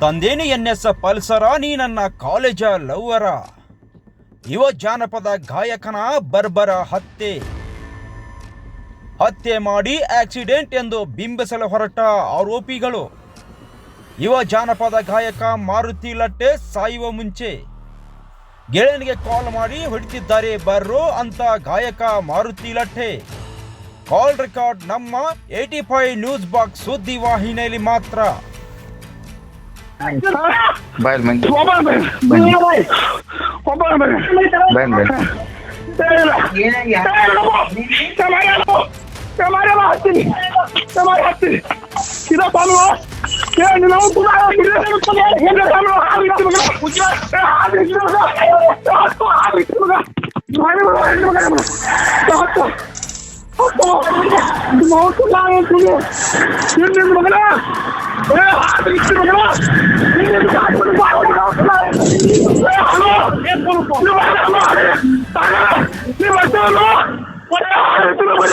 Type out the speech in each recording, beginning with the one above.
ತಂದೇನಿ N S ಪಲ್ಸರ, ನೀ ನನ್ನ college ಲವ್ವರ ಯುವ ಜಾನಪದ ಗಾಯಕನ ಬರ್ಬರ ಹತ್ಯೆ. ಹತ್ಯೆ ಮಾಡಿ ಆಕ್ಸಿಡೆಂಟ್ ಎಂದು ಬಿಂಬಿಸಲು ಹೊರಟ ಆರೋಪಿಗಳು. ಯುವ ಜಾನಪದ ಗಾಯಕ ಮಾರುತಿ ಲಟ್ಟೆ ಸಾಯುವ ಮುಂಚೆ ಗೆಳೆಯನಿಗೆ ಕಾಲ್ ಮಾಡಿ ಹೊಡಿತಿದ್ದಾರೆ ಬರ್ರೋ ಅಂತ ಗಾಯಕ ಮಾರುತಿ ಲಟ್ಟೆ. ಕಾಲ್ ರೆಕಾರ್ಡ್ ನಮ್ಮ ಏಟಿ ಫೈವ್ ನ್ಯೂಸ್ ಬಾಕ್ಸ್ ಸುದ್ದಿ ವಾಹಿನಿಯಲ್ಲಿ ಮಾತ್ರ. ಬಾಯ್ ಮಂದಿ ಒಬ್ಬನ ಬೇರೆ ಬನ್ನಿ. ಒಬ್ಬನ ಬೇರೆ ಬಾಯ್ ಬಾಯ್ ಹತ್ತೀನಿ ಸಮಾರ ಹತ್ತೀನಿ ಇದ ಸ್ವಾಮಿ ಏನು ನಾವು ಕೂಡ ಏನು ಸ್ವಾಮಿ ಹಾಲು ಇಟ್ಟು ಮಗ ಹಾಲು ಇಟ್ಟು ಮಗ ಹಾಲು ಇಟ್ಟು ಮಗ ಮಾಡಿ ಮಗ ಹೆಣ್ಣು ಮಗ ಮಗ ಹತ್ತು ಮೌತು ನಾನು ಸುಳ್ಳು ಹೆಣ್ಣು ಮಗನ ಏ ಹಾಲು ಇಟ್ಟು ಮಗನ ನೀನು ಕಾಡ್ಕೊಂಡು ಹಲೋ ನೀವು ಬರ್ತಾರಲ್ಲ ಒಳ್ಳೆ ಹಾಲು ಇಟ್ಟು ಮಗ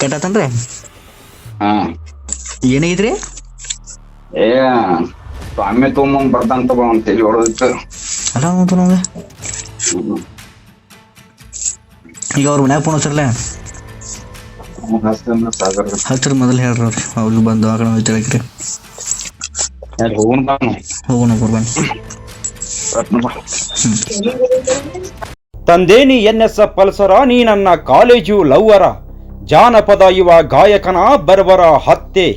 ಕೆಟ್ಟತನ್ರಿ ಹಾ. ಏನಾಗೈತ್ರಿ ಏ ಸ್ವಾಮಿ ತೊಗೊಂಬಂದ್ ಬರ್ತಾನ ತಗೋ ಅಂತ ಹೇಳಿ ಹೊಡೆದಿತ್ತು ಅಲ್ಲ ನಮ್ಗೆ ಈಗ ಅವ್ರ ಮನ್ಯಾಗ ಫೋನ್ ಹಚ್ಚರ್ಲೆ? ಹಸ್ತಂದ್ರ ಸಾಗರ. ಹಚ್ಚಿರ ಮೊದಲು ಹೇಳ್ರಿ ಅವ್ರಿ. ಅವ್ರಿಗೆ ಬಂದು ಆ ಕಡೆ ವಿಚಾರಕ್ರಿ ಹೋಗೋಣ ಬಾನು ಹೋಗೋಣ ಬರ್ಬನ್ನಿ ತಂದೇನಿ ಎನ್ ಎಸ್ ಎಫ್ ಪಲ್ಸರ ನೀ ನನ್ನ ಕಾಲೇಜು ಲವ್ವರ. ಜಾನಪದ ಯುವ ಗಾಯಕನ ಬರ್ಬರ ಹತ್ಯೆ.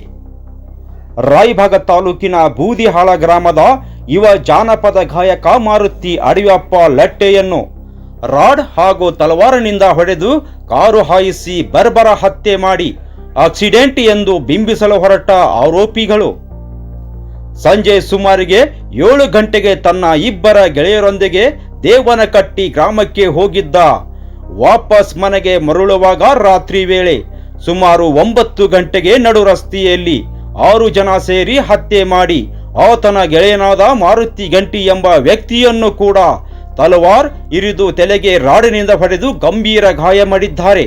ರಾಯಭಾಗ ತಾಲೂಕಿನ ಬೂದಿಹಾಳ ಗ್ರಾಮದ ಯುವ ಜಾನಪದ ಗಾಯಕ ಮಾರುತಿ ಅಡಿಯಪ್ಪ ಲಟ್ಟೆಯನ್ನು ರಾಡ್ ಹಾಗೂ ತಲವಾರನಿಂದ ಹೊಡೆದು ಕಾರು ಹಾಯಿಸಿ ಬರ್ಬರ ಹತ್ಯೆ ಮಾಡಿ ಆಕ್ಸಿಡೆಂಟ್ ಎಂದು ಬಿಂಬಿಸಲು ಹೊರಟ ಆರೋಪಿಗಳು. ಸಂಜೆ ಸುಮಾರಿಗೆ ಏಳು ಗಂಟೆಗೆ ತನ್ನ ಇಬ್ಬರ ಗೆಳೆಯರೊಂದಿಗೆ ದೇವನಕಟ್ಟಿ ಗ್ರಾಮಕ್ಕೆ ಹೋಗಿದ್ದ ವಾಪಸ್ ಮನೆಗೆ ಮರಳುವಾಗ ರಾತ್ರಿ ವೇಳೆ ಸುಮಾರು ಒಂಬತ್ತು ಗಂಟೆಗೆ ನಡು ರಸ್ತೆಯಲ್ಲಿ ಆರು ಜನ ಸೇರಿ ಹತ್ಯೆ ಮಾಡಿ ಆತನ ಗೆಳೆಯನಾದ ಮಾರುತಿ ಗಂಟಿ ಎಂಬ ವ್ಯಕ್ತಿಯನ್ನು ಕೂಡ ತಲವಾರ್ ಇರಿದು ತಲೆಗೆ ರಾಡಿನಿಂದ ಪಡೆದು ಗಂಭೀರ ಗಾಯ ಮಾಡಿದ್ದಾರೆ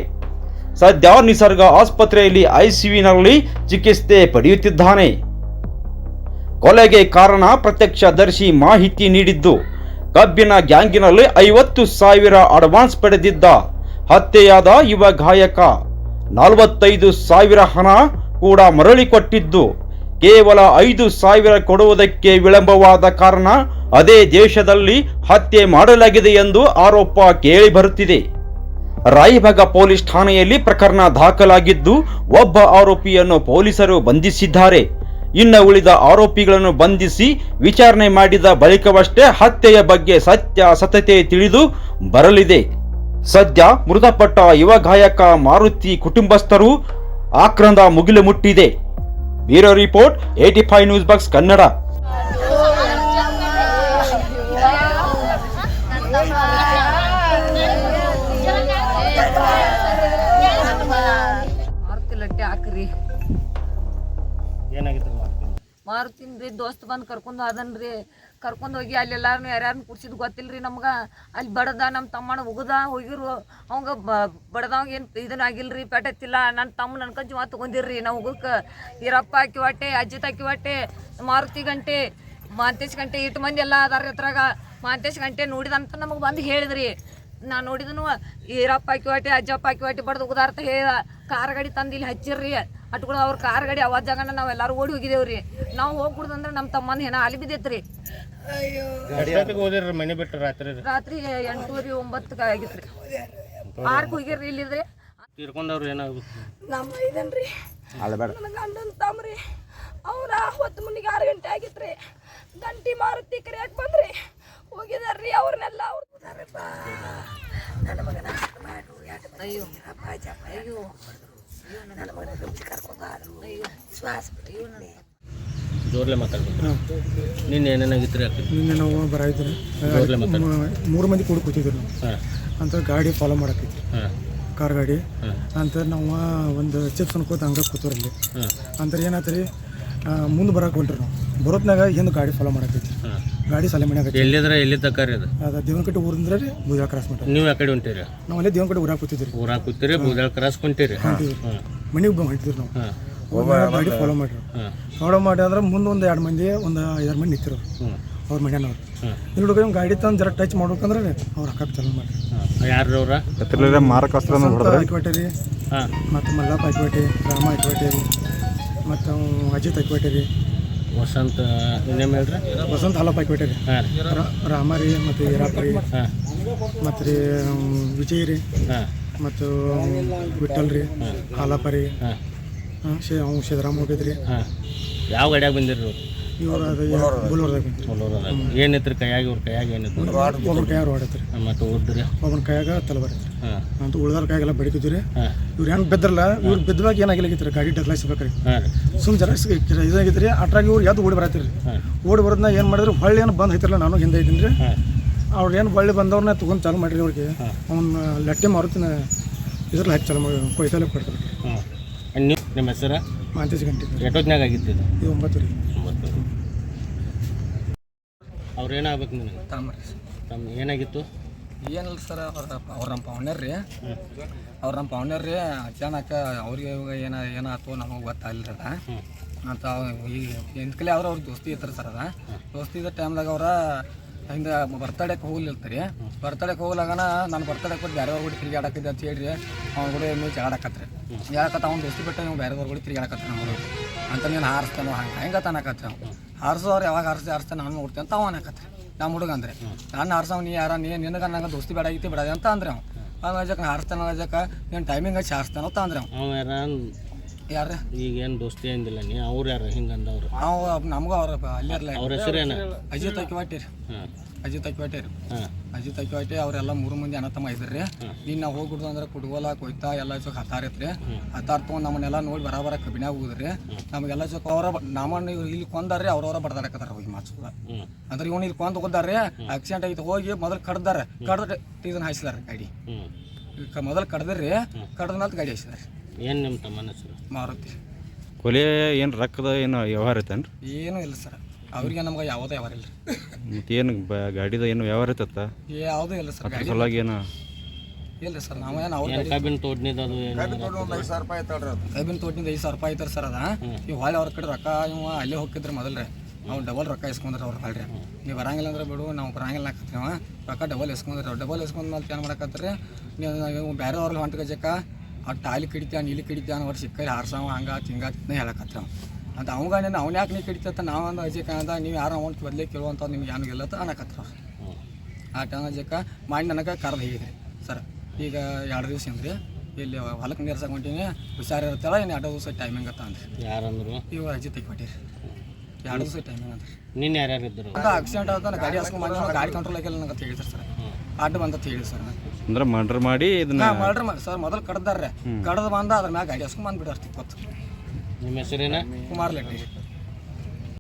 ಸದ್ಯ ನಿಸರ್ಗ ಆಸ್ಪತ್ರೆಯಲ್ಲಿ ಐಸಿಯುನಲ್ಲಿ ಚಿಕಿತ್ಸೆ ಪಡೆಯುತ್ತಿದ್ದಾನೆ. ಕೊಲೆಗೆ ಕಾರಣ ಪ್ರತ್ಯಕ್ಷದರ್ಶಿ ಮಾಹಿತಿ ನೀಡಿದ್ದು. ಕಬ್ಬಿನ ಗ್ಯಾಂಗಿನಲ್ಲಿ ಐವತ್ತು ಸಾವಿರ ಅಡ್ವಾನ್ಸ್ ಪಡೆದಿದ್ದ ಹತ್ಯೆಯಾದ ಯುವ ಗಾಯಕ. ನಲವತ್ತೈದು ಸಾವಿರ ಹಣ ಕೂಡ ಮರಳಿ ಕೊಟ್ಟಿದ್ದು. ಕೇವಲ ಐದು ಸಾವಿರ ಕೊಡುವುದಕ್ಕೆ ವಿಳಂಬವಾದ ಕಾರಣ ಅದೇ ದೇಶದಲ್ಲಿ ಹತ್ಯೆ ಮಾಡಲಾಗಿದೆ ಎಂದು ಆರೋಪ ಕೇಳಿಬರುತ್ತಿದೆ. ರಾಯಭಾಗ ಪೊಲೀಸ್ ಠಾಣೆಯಲ್ಲಿ ಪ್ರಕರಣ ದಾಖಲಾಗಿದ್ದು ಒಬ್ಬ ಆರೋಪಿಯನ್ನು ಪೊಲೀಸರು ಬಂಧಿಸಿದ್ದಾರೆ. ಇನ್ನು ಉಳಿದ ಆರೋಪಿಗಳನ್ನು ಬಂಧಿಸಿ ವಿಚಾರಣೆ ಮಾಡಿದ ಬಳಿಕವಷ್ಟೇ ಹತ್ಯೆಯ ಬಗ್ಗೆ ಸತ್ಯಾಸತ್ಯತೆ ತಿಳಿದು ಬರಲಿದೆ. ಸದ್ಯ ಮೃತಪಟ್ಟ ಯುವ ಗಾಯಕ ಮಾರುತಿ ಕುಟುಂಬಸ್ಥರು ಆಕ್ರಂದ ಮುಗಿಲು ಮುಟ್ಟಿದೆ. Bureau report AT five news box Kannada. ಮಾರುತಿನ್ ರೀ ದೋಸ್ತ್ ಬಂದು ಕರ್ಕೊಂಡು ಅದನ್ರಿ ಕರ್ಕೊಂಡು ಹೋಗಿ ಅಲ್ಲಿ ಎಲ್ಲಾರನು ಯಾರ್ಯಾರನ್ನ ಕುಡ್ಸಿದ್ ಗೊತ್ತಿಲ್ರಿ ನಮ್ಗೆ. ಅಲ್ಲಿ ಬಡದ ನಮ್ಮ ತಮ್ಮನ ಉಗದ ಹೋಗಿರು. ಅವಂಗ ಬಡದವಂಗ ಏನು ಇದನ್ನ ರೀ ಪೆಟ್ಟತ್ತಿಲ್ಲ ನನ್ನ ತಮ್ಮ ನನ್ನ ಕಂಜು ಮಾತು ತಗೊಂಡಿರ್ರಿ ನಾವು ಉಗಕ್ಕೆ ಈರಪ್ಪ ಹಾಕಿ ಹೊಟ್ಟೆ, ಅಜ್ಜಿತ್ ಹಾಕಿ ಹೊಟ್ಟೆ, ಮಾರುತಿ ಗಂಟೆ, ಮಾಂತೇಶ್ ಗಂಟೆ ಇಟ್ಟು ಮಂದಿ ಎಲ್ಲ ಅದಾರ ಹತ್ರಾಗ ಮಾಂತೇಶ್ ಗಂಟೆ ನೋಡಿದಂತ ನಮಗೆ ಬಂದು ಹೇಳಿದ್ರಿ. ನಾ ನೋಡಿದನು ಈರಪ್ಪ ಹಾಕಿ ಹೊಟ್ಟೆ, ಅಜ್ಜಪ್ಪ ಹಾಕಿ ಹೊಟ್ಟೆ ಬಡ್ದು ಉಗದಾರ್ತ ಹೇಳ, ಕಾರ್ ಗಾಡಿ ತಂದು ಇಲ್ಲಿ ಹಚ್ಚಿರ್ರಿ. ಅಟ್ಗಳು ಅವ್ರ ಕಾರ್ ಗಾಡಿ ಅವಾಜ್ ಜಾಗನ ನಾವು ಎಲ್ಲಾರು ಓಡಿ ಹೋಗಿದೇವ್ರಿ. ನಾವು ಹೋಗ್ಬಿಡ್ದಂದ್ರೆ ನಮ್ಮ ತಮ್ಮನ ಏನ ಅಲ್ಲಿ ಬಿದ್ದೈತ್ರಿ. ಮನೆ ಬಿಟ್ಟು ರಾತ್ರಿ ರಾತ್ರಿ ಎಂಟೂರಿ ಒಂಬತ್ತಕ್ಕೆ ಆಗಿತ್ರಿ. ಪಾರ್ಕ್ ಹೋಗಿರ್ರಿ ಇಲ್ಲಿದ್ರಿ. ತೀರ್ಕೊಂಡವ್ರು ಏನಾಗುತ್ತೆ ನಮ್ಮ ಇದನ್ರಿ? ನನ್ನ ಗಂಡನ ತಮ್ರಿ. ಅವ್ರ ಹೊತ್ತು ಮುನ್ನಿಗೆ ಆರು ಗಂಟೆ ಆಗಿತ್ರಿ. ಗಂಟಿ ಮಾರುತಿ ಕರಿಯಾಕ್ ಬಂದ್ರಿ. ಹೋಗಿದಾರ್ರಿ ಅವ್ರನ್ನೆಲ್ಲ. ಅವ್ರು ನನ್ನ ಮಗನ ಅಯ್ಯೋ. ಅಯ್ಯೋ. ನನ್ನ ಮಗನ ಗಮನಿಸಿ ಕರ್ಕೊಂಡು ಅಯ್ಯೋ ಶ್ವಾಸ ಬಿಟ್ಟು ಅಯ್ಯೋ ನನಗೆ ಜೋರ್ಲೆ ಮಾತಾಡ್ಬೇಕು ನಿನ್ನೆ ಏನೇನಾಗಿತ್ತು ರೀ ನಿನ್ನೆ ನಾವು ಬರಾಯಿದ್ರು ಮೂರು ಮಂದಿ ಕೂಡ ಕೂತಿದ್ರು ನಾವು. ಅಂತ ಗಾಡಿ ಫಾಲೋ ಮಾಡಕೈತಿ ಕಾರ್ ಗಾಡಿ. ಅಂತ ನಾವು ಒಂದು ಚಿಪ್ಸ್ ಅನ್ಕೋತ ಹಂಗ ಕೂತವ್ರಲ್ಲಿ ಅಂತ ಏನಾಯ್ತು ರೀ ಮುಂದೆ ಬರಕ್ಕೆ ಹೊಂಟ್ರಿ ನಾವು. ಬರೋತ್ನಾಗ ಹಿಂದೆ ಗಾಡಿ ಫಾಲೋ ಮಾಡಕೈತಿ ಗಾಡಿ ಸಲೆ ಮನೆ ಆಗೈತಿ ಎಲ್ಲಿದ್ರೆ ಎಲ್ಲಿ ಅದು? ಅದು ದೇವನಕಟ್ಟೆ ಊರಿಂದ ರೀ ಬೂದಾಳ ಕ್ರಾಸ್ ಮಾಡ್ರಿ ನೀವು ಆ ಕಡೆ ಹೊಂಟಿರಿ? ನಾವು ಅಲ್ಲೇ ದೇವನಕಟ್ಟೆ ಊರಾಗ ಕೂತಿದ್ರಿ ಊರಾಗ ಕೂತಿರಿ ಬೂದಾಳ ಕ್ರಾಸ್ ಹೊಂಟಿರಿ? ಮನೆಗೆ ಬಂದು ಹೊಂಟಿದ್ರು ನಾವು. ಗಾಡಿ ಫಾಲೋ ಮಾಡ್ರಿ. ಫಾಲೋ ಮಾಡಿ ಅಂದ್ರೆ ಮುಂದೆ ಒಂದು ಎರಡು ಮಂದಿ ಒಂದು ಐದಾರು ಮಂದಿ ನಿಂತಿರು. ಅವ್ರ ಮನೆಯವ್ರು ಇಲ್ಲಿ ಹುಡುಗ ಗಾಡಿ ತಂದು ಜರ ಟಚ್ ಮಾಡ್ಬೇಕಂದ್ರೆ ಅವ್ರ ಅಕ್ಕ ಚಾಲು ಮಾಡ್ರಿ. ಯಾರು ಅವ್ರ? ಮಾರಕಾಸ್ತ್ರ ಮತ್ತೆ ರೀ. ಹಾಂ. ಮತ್ತು ಮಲ್ಲಪ್ಪ ಐಕ್ವಾಟಿ ರಾಮ ರೀ. ಮತ್ತು ಅಜಿತ್ ಅಕ್ವೇಟರಿ. ರೀ ವಸಂತ ಇನ್ನೇಮ್ ಹೇಳ್ರಿ? ವಸಂತ ಹಾಲಪ್ಪ ಅಕ್ವೇಟರಿ. ರೀ ಹಾಂ ರೀ. ರ- ರಾಮ ರೀ ಮತ್ತು ಹೀರಾಪರಿ ರೀ ಹಾಂ. ಮತ್ತು ರೀ ವಿಜಯ್ ರೀ. ಹಾಂ. ಮತ್ತು ವಿಠಲ್ ರೀ. ಹಾಲಪ್ಪ ರೀ. ಹಾಂ. ಹಾಂ ಶೇ ಅವ್ನು ಸಿದ್ದರಾಮ ಹೋಗಿದ್ರಿ ಹಾಂ. ಯಾವ ಗಾಡ್ಯಾಗ ಬಂದಿರಿ ಇವ್ರು? ಅದು ಬುಲ್ವರ್ದಾಗ ಬಂದ್ರಿ ಏನಿತ್ತು ಕೈಯಾಗ ಇವ್ರ ಕೈಯಾಗ ಏನಿತ್ತು ಒಬ್ಬನ ಕೈಯಾಗ ಹೊಡೈತ್ರಿ ಮತ್ತು ಓದ್ರಿ ಒಬ್ಬನ ಕೈಯಾಗ ತಲೆ ಹಾಂ ಅಂತ ಉಳ್ದಾರ ಕೈಯಾಗೆಲ್ಲ ಬಡಿಕಿದ್ವಿ ರೀ ಹಾಂ. ಇವ್ರು ಹೆಂಗೆ ಬಿದ್ರಲ್ಲ ಇವ್ರು ಬಿದ್ದವಾಗ ಏನಾಗಿಲ್ಲ ಗಾಡಿ ಡಗ್ಲಾಯಿಸ್ಬೇಕ್ರಿ ಸುಮ್ ಜನ ಇದಾಗಿತ್ತು ರೀ ಅಟ್ರಾಗಿ ಇವ್ರು ಎದ್ದು ಓಡಿ ಬರತ್ತೀರಿ. ಓಡಿ ಬರೋದನ್ನ ಏನು ಮಾಡಿದ್ರು ಹೊಳ್ಳಿ ಏನು ಬಂದ್ ಹೈತಿರಲ್ಲ ನಾನು ಹಿಂದೆ ಇದ್ದೀನಿ. ರೀ ಅವ್ರು ಏನು ಹೊಳ್ಳಿ ಬಂದವ್ರನ್ನ ತೊಗೊಂಡು ಚಾಲು ಮಾಡಿರಿ ಅವ್ರಿಗೆ. ಅವ್ನ ಲಟ್ಟೆ ಮಾರುತ್ತಿನ ಇದ್ರಲ್ಲಿ ಹಚ್ಚಿ ಚಾಲು ಮಾಡಿ ಕೊಯ್ತಲೆ ಕೊಡ್ತಾರೆ. ನಿಮ್ಮ ಹೆಸರು? ಮಾಂತೇಶ್ ಗಂಟೆ. ಆಗಿತ್ತು ಇದು? ಒಂಬತ್ತು ರೀ. ಒಂಬತ್ತು ಅವ್ರು ಏನಾಗ್ಬೇಕು ನಿನಗೆ? ತಾಮ್ರಿ. ತಮ್ಮ ಏನಾಗಿತ್ತು? ಏನಿಲ್ಲ ಸರ್, ಅವ್ರ ಅವ್ರ ನಮ್ಮ ಪವನ್ಯರ್ ರೀ. ಅವ್ರ ನಮ್ಮ ಪವನ್ಯರ್ ರೀ, ಅಚಾನಕ ಅವ್ರಿಗೆ ಇವಾಗ ಏನ, ಏನಾಯ್ತು ನಮಗೆ ಗೊತ್ತಾಗಲಿಲ್ಲ ಅಂತ ಈಗ ಎಂತ್ಕಲೆ ಅವ್ರು ಅವ್ರ ದೋಸ್ತಿ ಇರ್ತಾರೆ ಸರ್ ಅದ. ದೋಸ್ತಿ ಇದ್ದ ಟೈಮ್ದಾಗ ಅವ್ರ ಹಿಂಗೆ ಬರ್ತಡೇಗೆ ಹೋಗ್ಲಿರ್ತಾರೆ ಬರ್ತಡೇಗೆ ಹೋಗ್ಲಾಗನ ನಾನು ಬರ್ತಡೇಗೆ ಕೊಟ್ಟು ಬೇರೆಯವ್ರ ಕೂಡ ತಿರುಗಾಡಕ್ಕಿದ್ದೆ ಅಂತ ಹೇಳ್ರಿ, ಅವ್ನ ಕೂಡ ಇನ್ನೂ ಜಗಾಡಕತ್ರಿ ಯಾಕತ್ತ ಅವ್ನು ದೋಸ್ತಿ ಬಿಟ್ಟು ನೀವು ಬೇರೆಯವ್ರ ಕೂಡ ತಿರುಗಾಡಕತ್ರಿ ನಮ್ಮ ಅಂತ ನೀನು ಹಾರಿಸ್ತಾನೋ ಹಂಗೆ, ಹೆಂಗೆ ಅವ್ನು. ಅವ್ರು ಯಾವಾಗ ಹಾರಿಸಿ ಹಾರಿಸ್ತಾನೆ ನಾನು ನೋಡ್ತೀನಿ ಅಂತ ಅವ ನಮ್ಮ ಹುಡುಗ ಅಂದ್ರೆ. ನಾನು ಹಾರ್ಸವ್ ನೀ ಯಾರ ನೀ ನಿನಗೆ ನಂಗೆ ದೋಸ್ತಿ ಬೇಡ ಆಗಿತ್ತು ಬೇಡ ಅಂತ ಅಂದ್ರೆ ಅವ ಅವ್ನು ಅಜಕ್ಕೆ ಹಾರಿಸ್ತಾನ ಅಜಕ್ಕೆ ನೀನು ಟೈಮಿಂಗ್ ಹಚ್ಚಿ ಹಾರಿಸ್ತಾನ ಅಂತ ಅಂದ್ರೆ ಅವ ಯಾರ? ಯಾರು? ಈಗ ಏನು ದೋಸ್ತಿ ಏನಿಲ್ಲ ನೀ ಅವ್ರು ಯಾರು? ಹಿಂಗೆ ಅಂದವ್ರು. ನಾವು ನಮಗೂ ಅವ್ರ ಅಲ್ಲಿ ಅವ್ರ ಹೆಸರೇನು? ಅಜಿತ್ ಹಾಕಿ ರೀ ಹಾಂ ಅಜಿತ್ ಅಕ್ಕಿವಾಟಿ ರೀ. ಹಾಂ. ಅಜಿತ್ ಅಕ್ಕಿವಾಟಿ ಅವರೆಲ್ಲ ಮೂರು ಮಂದಿ ಅಣ್ಣ ತಮ್ಮ ಇದ್ರಿ ನೀನು ನಾವು ಹೋಗ್ಬಿಡ್ದು ಅಂದ್ರೆ ಕುಡ್ಗೋಲ ಕೊಯ್ತಾ ಎಲ್ಲ ಚೊಕ್ ಹತ್ತಾರೈತ್ರಿ ಹತಾರ್ ತೊಗೊಂಡು ನಮ್ಮನ್ನೆಲ್ಲ ನೋಡಿ ಬರಾಬರ ಕಬಿನಾಗ ಹೋಗುದ್ರಿ ನಮಗೆಲ್ಲ ಚೊಕ್ ಅವರ ನಮ್ಮನ್ನ ಇವ್ರು ಇಲ್ಲಿ ಕೊಂದಾರ್ರಿ ಅವ್ರವ್ರ ಬಡ್ದಾಡಕತ್ತಾರ ಹೋಗಿ ಮಾತು ಅಂದ್ರೆ ಇವನು ಇಲ್ಲಿ ಕೊಂದ್ ಹೋದಾರ್ರಿ ಆಕ್ಸಿಡೆಂಟ್ ಆಗಿತ್ತು ಹೋಗಿ ಮೊದಲು ಕಡ್ದಾರ ಕಡ್ದ ಇದನ್ನ ಹಾಯಿಸಿದಾರೆ ಗಾಡಿ. ಮೊದಲು ಕಡ್ದ್ರಿ ಕಡ್ದ ಮೇಲೆ ಗಾಡಿ ಹಾಯಿಸಿದಾರೆ ಏನು ನಿಮ್ಮ ತಮ್ಮನ ಹೆಸರು? ಮಾರುತಿ. ಕೊಲೆ ಏನು ರೊಕ್ಕದ ಏನು ವ್ಯವಹಾರ ಐತೇನ್ರಿ? ಏನೂ ಇಲ್ಲ ಸರ್. ಅವ್ರಿಗೆ ನಮ್ಗೆ ಯಾವುದೇ ವ್ಯವಹಾರ ಇಲ್ಲ. ಮತ್ತೇನು ಏನು ಗಾಡಿದ ಏನು ವ್ಯವಹಾರ ಇತ್ತ ಯಾವುದೂ ಇಲ್ಲ ಸರ್ ಅದ್ರ ಗಾಡಿ ಸಲುವಾಗಿ ಏನು? ಇಲ್ಲ ಸರ್ ನಾವು ಏನು ಅವ್ರ ಏನು ಕಬ್ಬಿನ ರೂಪಾಯಿ ಅದು ಏನು? ಕಬ್ಬಿನ ತೋಟದಿಂದ ಐದು ಸಾವಿರ ರೂಪಾಯಿ ಐತಾರೆ ಸರ್ ಅದ. ಈ ಹೊಳೆ ಅವ್ರ ಕಡೆ ರೊಕ್ಕ ಇವ ಅಲ್ಲೇ ಹೋಗಿದ್ರೆ ಮೊದಲ್ರಿ. ನಾವು ಡಬಲ್ ರೊಕ್ಕ ಇಸ್ಕೊಂಡ್ರೆ ಅವ್ರು ಹೊಳ್ರಿ ನೀವು ಬರಂಗಿಲ್ಲ ಅಂದ್ರೆ ಬಿಡು ನಾವು ಬರಂಗಿಲ್ಲ ಹಾಕತ್ತೀವ ಅವ. ರೊಕ್ಕ ಡಬಲ್ ಇಸ್ಕೊಂಡ್ರೆ. ಅವ್ರು ಡಬಲ್ ಇಸ್ಕೊಂಡ್ ಮೇಲೆ ಏನು ಮಾಡಕತ್ತಾರೆ. ನೀವು ಬೇರೆ ಅವ್ರಲ್ಲಿ ಹೊಂಟ ಗಜಕ ಆ ಟಾಲಿ ಇಲ್ಲಿ ನೀಲಿ ಕಡಿತ ಅವ್ರು ಸಿಕ್ಕರಿ ಹಾರ್ಸವ ಹಂಗ ತಿಂಗ ಹೇಳಕತ್ರಿ ಅವ. ಅಂತ ಅವಂಗ ನೀನು ಅವ್ನು ಯಾಕೆ ನೀವು ಕಡಿತ ನಾವು ಅಂದ ಅಜಯ್ ಅಂದ ನೀವು ಯಾರು ಅವ್ನು ಬದಲೇ ಕೇಳುವಂಥ ನಿಮ್ಗೆ ಯಾನು ಇಲ್ಲ ಅಂತ ಅನ್ನಕತ್ರ. ಆ ಟೈಮ್ ಅಜಕ್ಕ ಮಾಡಿ ನನಗೆ ಕರೆದು ಹೇಗಿದೆ. ಸರ್ ಈಗ ಎರಡು ದಿವಸ ಅಂದ್ರಿ ಇಲ್ಲಿ ಹೊಲಕ್ಕೆ ನೀರ್ಸಕ್ಕೆ ಹೊಂಟೀನಿ ಇರುತ್ತಲ್ಲ ಇನ್ನು ಎರಡು ದಿವಸ ಟೈಮಿಂಗ್ ಅಂತ ಅಂದ್ರೆ. ಯಾರಂದ್ರು? ಇವು ಅಜ್ಜಿ ತೆಗಿಬಿಟ್ಟಿರಿ ಎರಡು ದಿವಸ ಟೈಮಿಂಗ್ ಅಂತ ನಿನ್ನ ಯಾರ್ಯಾರು ಇದ್ದರು ಅಂತ ಆಕ್ಸಿಡೆಂಟ್ ಆದ ಗಾಡಿ ಹಾಸ್ಕೊಂಡು ಬಂದ ಗಾಡಿ ಕಂಟ್ರೋಲ್ ಆಗಿಲ್ಲ ನನಗೆ ಹೇಳಿದ್ರು ಸರ್. ಅಡ್ಡ ಬಂದತ್ ಹೇಳಿ ಸರ್ ಅಂದ್ರೆ ಮರ್ಡರ್ ಮಾಡಿ ಇದನ್ನ ಮರ್ಡರ್ ಮಾಡಿ ಸರ್ ಮೊದಲು ಕಡ್ದಾರ್ರೆ. ಕಡ್ದು ಬಂದ ಅದ್ರ ಮ್ಯಾಗ ಗಾಡಿ ಹಾಸ್ಕೊಂಡು ಬಂದ್ಬಿಡ್ರಿ ಅಷ್ಟು ಗೊತ್ತು ನಿಮ್ಮ ಹೆಸರೇನ? ಕುಮಾರ್ ಲೆಟ್ಟಿ